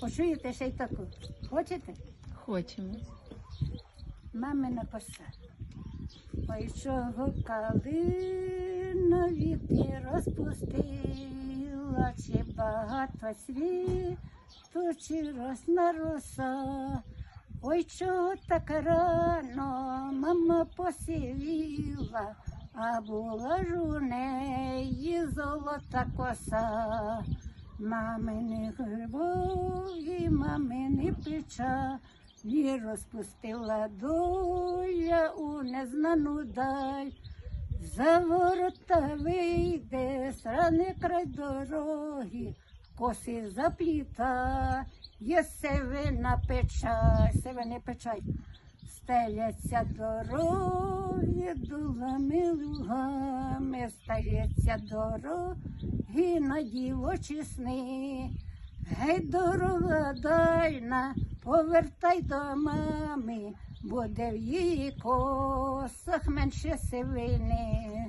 Почуєте ще й таку. Хочете? Хочемо. Мамина коса. Ой, чого калина віки розпустила, чи багато світу, чи росна роса. Ой, чого так рано мама посивіла, а була ж у неї золота коса. Мамини грибові, мамини печа, і розпустила доля у незнану даль. За ворота вийде сраний край дороги, коси запліта, є севина печаль, севини печаль. Стеляться дороги дулами лугами, стається дороги на дівочі сни. Гей, дорога дальна, повертай до мами, буде в її косах менше сивини.